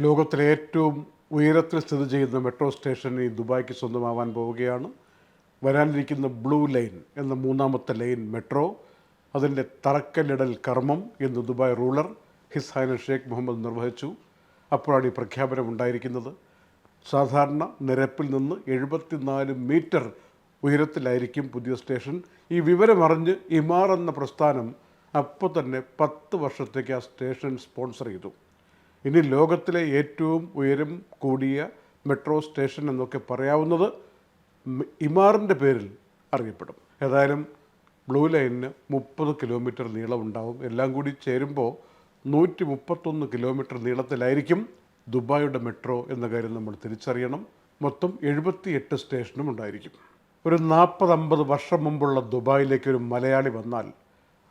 ലോകത്തിലെ ഏറ്റവും ഉയരത്തിൽ സ്ഥിതി ചെയ്യുന്ന മെട്രോ സ്റ്റേഷൻ ഈ ദുബായ്ക്ക് സ്വന്തമാവാൻ പോവുകയാണ്. വരാനിരിക്കുന്ന ബ്ലൂ ലൈൻ എന്ന മൂന്നാമത്തെ ലൈൻ മെട്രോ അതിന്റെ തറക്കല്ലിടൽ കർമ്മം എന്ന് Dubai ruler his highness Sheikh Mohammed നിർവഹിച്ചു. അപ്പോഴാണ് ഈ പ്രഖ്യാപനം ഉണ്ടായിരിക്കുന്നത്. സാധാരണ നിരപ്പിൽ നിന്ന് എഴുപത്തിനാല് മീറ്റർ ഉയരത്തിലായിരിക്കും പുതിയ സ്റ്റേഷൻ. ഈ വിവരമറിഞ്ഞ് ഇമാർ എന്ന പ്രസ്ഥാനം അപ്പോൾ തന്നെ പത്ത് വർഷത്തേക്ക് ആ സ്റ്റേഷൻ സ്പോൺസർ ചെയ്തു. ഇനി ലോകത്തിലെ ഏറ്റവും ഉയരം കൂടിയ മെട്രോ സ്റ്റേഷൻ എന്നൊക്കെ പറയാവുന്നത് ഇമാറിന്റെ പേരിൽ അറിയപ്പെടും. ഏതായാലും ബ്ലൂ ലൈനിന് മുപ്പത് കിലോമീറ്റർ നീളമുണ്ടാവും എല്ലാം കൂടി ചേരുമ്പോൾ നൂറ്റി മുപ്പത്തൊന്ന് കിലോമീറ്റർ നീളത്തിലായിരിക്കും ദുബായിയുടെ മെട്രോ എന്ന കാര്യം നമ്മൾ തിരിച്ചറിയണം. മൊത്തം എഴുപത്തിയെട്ട് സ്റ്റേഷനും ഉണ്ടായിരിക്കും. ഒരു നാൽപ്പത് അമ്പത് വർഷം മുമ്പുള്ള ദുബായിലേക്ക് ഒരു മലയാളി വന്നാൽ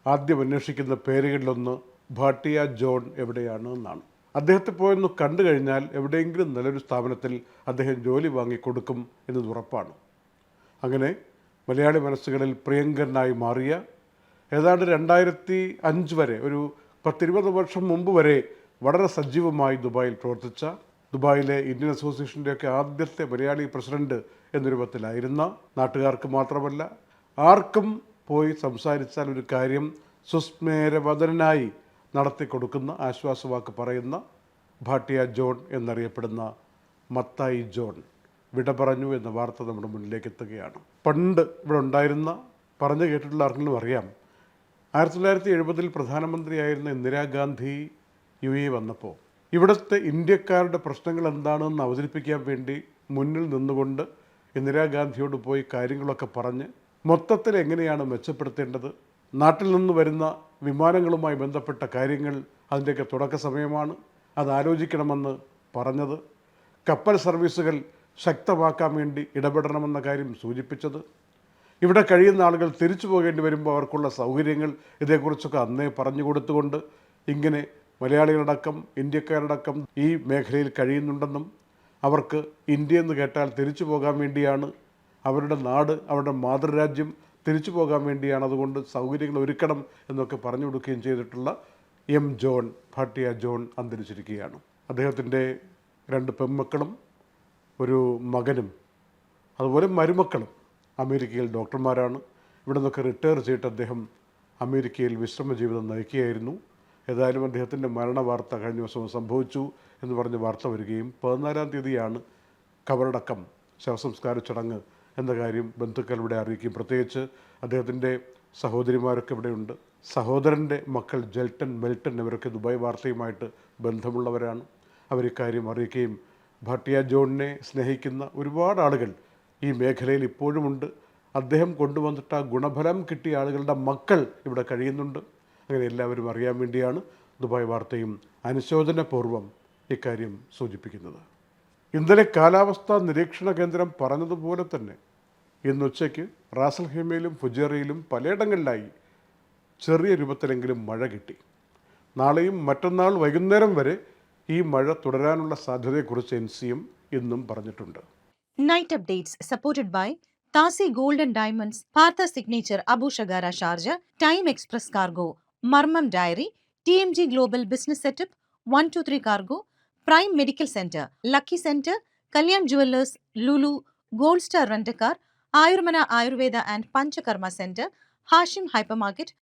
ആദ്യം അന്വേഷിക്കുന്ന പേരുകളിലൊന്ന് ഭാട്ടിയ ജോൺ എവിടെയാണ് എന്നാണ്. അദ്ദേഹത്തെ പോയൊന്ന് കണ്ടു കഴിഞ്ഞാൽ എവിടെയെങ്കിലും നല്ലൊരു സ്ഥാപനത്തിൽ അദ്ദേഹം ജോലി വാങ്ങിക്കൊടുക്കും എന്നത് ഉറപ്പാണ്. അങ്ങനെ മലയാളി മനസ്സുകളിൽ പ്രിയങ്കരനായി മാറിയ ഏതാണ്ട് രണ്ടായിരത്തി അഞ്ച് വരെ ഒരു പത്തിരുപത് വർഷം മുമ്പ് വരെ വളരെ സജീവമായി ദുബായിൽ പ്രവർത്തിച്ച ദുബായിലെ ഇന്ത്യൻ അസോസിയേഷന്റെയൊക്കെ ആദ്യത്തെ മലയാളി പ്രസിഡന്റ് എന്ന രൂപത്തിലായിരുന്ന നാട്ടുകാർക്ക് മാത്രമല്ല ആർക്കും പോയി സംസാരിച്ചാൽ ഒരു കാര്യം സുസ്മേരവദനായി നടത്തി കൊടുക്കുന്ന ആശ്വാസവാക്ക് പറയുന്ന ഭാട്ടിയ ജോൺ എന്നറിയപ്പെടുന്ന മത്തായി ജോൺ വിട പറഞ്ഞു എന്ന വാർത്ത നമ്മുടെ മുന്നിലേക്ക് എത്തുകയാണ്. പണ്ട് ഇവിടെ ഉണ്ടായിരുന്ന പറഞ്ഞു കേട്ടിട്ടുള്ള ആർക്കെങ്കിലും അറിയാം? ആയിരത്തി തൊള്ളായിരത്തി എഴുപതിൽ പ്രധാനമന്ത്രിയായിരുന്ന ഇന്ദിരാഗാന്ധി യു എ വന്നപ്പോൾ ഇവിടുത്തെ ഇന്ത്യക്കാരുടെ പ്രശ്നങ്ങൾ എന്താണെന്ന് അവതരിപ്പിക്കാൻ വേണ്ടി മുന്നിൽ നിന്നുകൊണ്ട് ഇന്ദിരാഗാന്ധിയോട് പോയി കാര്യങ്ങളൊക്കെ പറഞ്ഞ് മൊത്തത്തിൽ എങ്ങനെയാണ് മെച്ചപ്പെടുത്തേണ്ടത്? നാട്ടിൽ നിന്ന് വരുന്ന വിമാനങ്ങളുമായി ബന്ധപ്പെട്ട കാര്യങ്ങൾ അതിന്റെയൊക്കെ തുടക്ക സമയമാണ്. അത് ആലോചിക്കണമെന്ന് പറഞ്ഞത്. കപ്പൽ സർവീസുകൾ ശക്തമാക്കാൻ വേണ്ടി ഇടപെടണമെന്ന കാര്യം സൂചിപ്പിച്ചത്. ഇവിടെ കഴിയുന്ന ആളുകൾ തിരിച്ചു പോകേണ്ടി വരുമ്പോൾ അവർക്കുള്ള സൗകര്യങ്ങൾ ഇതേക്കുറിച്ചൊക്കെ അന്നേ പറഞ്ഞു കൊടുത്തുകൊണ്ട് ഇങ്ങനെ മലയാളികളടക്കം ഇന്ത്യക്കാരടക്കം ഈ മേഖലയിൽ കഴിയുന്നുണ്ടെന്നും അവർക്ക് ഇന്ത്യ എന്ന് കേട്ടാൽ തിരിച്ചു പോകാൻ വേണ്ടിയാണ്. അവരുടെ നാട് അവരുടെ മാതൃരാജ്യം തിരിച്ചു പോകാൻ വേണ്ടിയാണ്. അതുകൊണ്ട് സൗകര്യങ്ങൾ ഒരുക്കണം എന്നൊക്കെ പറഞ്ഞു കൊടുക്കുകയും ചെയ്തിട്ടുള്ള എം ജോൺ ഭാട്ടിയ ജോൺ അന്തരിച്ചിരിക്കുകയാണ്. അദ്ദേഹത്തിന്റെ രണ്ട് പെൺമക്കളും ഒരു മകനും അതുപോലെ മരുമക്കളും അമേരിക്കയിൽ ഡോക്ടർമാരാണ്. ഇവിടെ നിന്നൊക്കെ റിട്ടയർ ചെയ്തിട്ട് അദ്ദേഹം അമേരിക്കയിൽ വിശ്രമ ജീവിതം നയിക്കുകയായിരുന്നു. ഏതായാലും അദ്ദേഹത്തിന്റെ മരണ വാർത്ത കഴിഞ്ഞ ദിവസം സംഭവിച്ചു എന്ന് പറഞ്ഞ് വാർത്ത വരികയും പതിനാലാം തീയതിയാണ് കബറടക്കം ശവസംസ്കാര ചടങ്ങ് എന്ന കാര്യം ബന്ധുക്കൾ ഇവിടെ അറിയിക്കും പ്രത്യേകിച്ച് അദ്ദേഹത്തിന്റെ സഹോദരിമാരൊക്കെ ഇവിടെയുണ്ട്. സഹോദരന്റെ മക്കൾ ജെൽട്ടൻ മെൽട്ടൻ ഇവരൊക്കെ ദുബായ് വാർത്തയുമായിട്ട് ബന്ധമുള്ളവരാണ്. അവർ ഇക്കാര്യം അറിയിക്കുകയും ഭാട്ടിയ ജോണിനെ സ്നേഹിക്കുന്ന ഒരുപാട് ആളുകൾ ഈ മേഖലയിൽ ഇപ്പോഴുമുണ്ട് അദ്ദേഹം കൊണ്ടുവന്നിട്ട് ആ ഗുണഫലം കിട്ടിയ ആളുകളുടെ മക്കൾ ഇവിടെ കഴിയുന്നുണ്ട്. അങ്ങനെ എല്ലാവരും അറിയാൻ വേണ്ടിയാണ് ദുബായ് വാർത്തയും അനുശോചനപൂർവം ഇക്കാര്യം സൂചിപ്പിക്കുന്നത്. ഇന്നലെ കാലാവസ്ഥാ നിരീക്ഷണ കേന്ദ്രം പറഞ്ഞതുപോലെ തന്നെ ഇന്നുച്ചയ്ക്ക് റാസൽഹേമയിലും റാസൽ ഹേമയിലും ഫുജേറയിലും പലയിടങ്ങളിലായി ചെറിയ രൂപത്തിലെങ്കിലും മഴ കിട്ടി. നാളെയും മറ്റന്നാൾ വൈകുന്നേരം വരെ ഈ മഴ തുടരാനുള്ള സാധ്യതയെക്കുറിച്ച് എൻ സി എം ഇന്നും പറഞ്ഞിട്ടുണ്ട്. നൈറ്റ് അപ്ഡേറ്റ്സ് സപ്പോർട്ടഡ് ബൈ താസി ഗോൾഡൻ ഡയമണ്ട്സ് പാർത്ത signature Abu Shagara Sharjah time express cargo മർമ്മം dairy T M G global business setup one two three cargo prime medical centre lucky centre Kalyan jewellers Lulu gold star rent a car Ayurmana Ayurveda and Panchakarma centre Hashim hypermarket